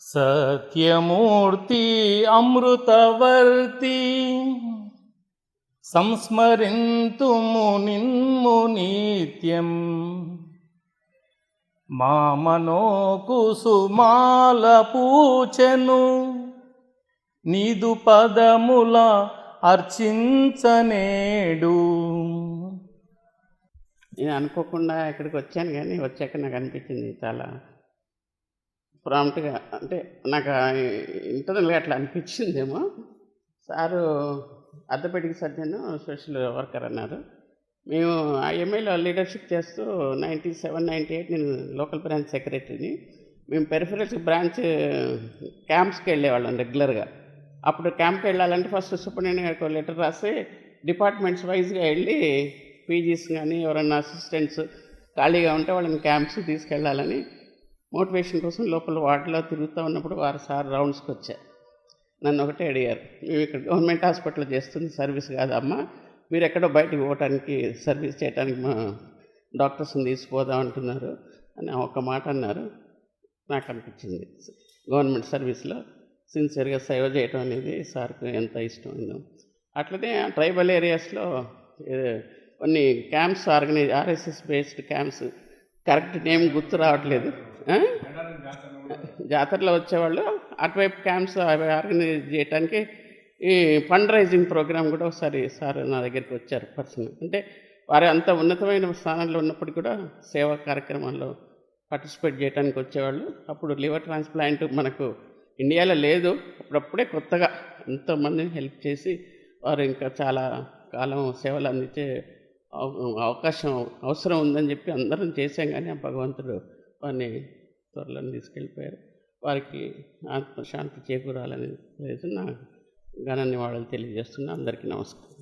సత్యమూర్తి అమృతవర్తి సంస్మరింతుము నిన్ము నిత్యం మా మనోకుసుమాల పూచెను నీదు పదముల అర్చించనేడు. నేను అనుకోకుండా ఇక్కడికి వచ్చాను కానీ వచ్చాక నాకు అనిపించింది చాలా ప్రాంప్ట్గా అంటే నాకు ఇంటర్నల్గా అట్లా అనిపించిందేమో. Sir orthopedic surgeon social worker అన్నారు. మేము ఐఎంఐలో లీడర్షిప్ చేస్తూ నైంటీ సెవెన్ నైంటీ ఎయిట్ నేను లోకల్ బ్రాంచ్ సెక్రటరీని. మేము పెరిఫరల్స్ బ్రాంచ్ క్యాంప్స్కి వెళ్ళేవాళ్ళం రెగ్యులర్గా. అప్పుడు క్యాంప్కి వెళ్ళాలంటే ఫస్ట్ సూపరింటెండెంట్ గారికి ఒక లెటర్ రాసి డిపార్ట్మెంట్స్ వైజ్గా వెళ్ళి పీజీస్ కానీ ఎవరన్నా అసిస్టెంట్స్ ఖాళీగా ఉంటే వాళ్ళని క్యాంప్స్ తీసుకెళ్ళాలని మోటివేషన్ కోసం లోపల వార్డులో తిరుగుతూ ఉన్నప్పుడు వారు సార్ రౌండ్స్కి వచ్చారు. నన్ను ఒకటే అడిగారు మేము ఇక్కడ గవర్నమెంట్ హాస్పిటల్ చేస్తుంది సర్వీస్ కాదమ్మా మీరు ఎక్కడో బయటికి పోవటానికి సర్వీస్ చేయడానికి మా డాక్టర్స్ని తీసుకుపోదాం అంటున్నారు అని ఒక మాట అన్నారు. నాకు అనిపించింది గవర్నమెంట్ సర్వీస్లో సిన్సియర్గా సేవ చేయటం అనేది సార్కు ఎంత ఇష్టమైందో అట్లనే ట్రైబల్ ఏరియాస్లో కొన్ని camps organise RSS based camps correct name గుర్తు రావట్లేదు. జాతరలో వచ్చేవాళ్ళు. అటువైపు క్యాంప్స్ అవి ఆర్గనైజ్ చేయడానికి ఈ ఫండ్ రైజింగ్ ప్రోగ్రామ్ కూడా ఒకసారి సార్ నా దగ్గరికి వచ్చారు పర్సన్ అంటే వారు అంత ఉన్నతమైన స్థానంలో ఉన్నప్పుడు కూడా సేవా కార్యక్రమాల్లో పార్టిసిపేట్ చేయడానికి వచ్చేవాళ్ళు. అప్పుడు లివర్ ట్రాన్స్ప్లాంట్ మనకు ఇండియాలో లేదు. అప్పుడప్పుడే కొత్తగా ఎంతోమందిని హెల్ప్ చేసి వారు ఇంకా చాలా కాలం సేవలు అందించే అవకాశం అవసరం ఉందని చెప్పి అందరం చేశాం. కానీ ఆ భగవంతుడు వారిని త్వరలో తీసుకెళ్ళిపోయారు. వారికి ఆత్మశాంతి చేకూరాలని లేదు. నా ఘన నివాళులు తెలియజేస్తున్నా. అందరికీ నమస్కారం.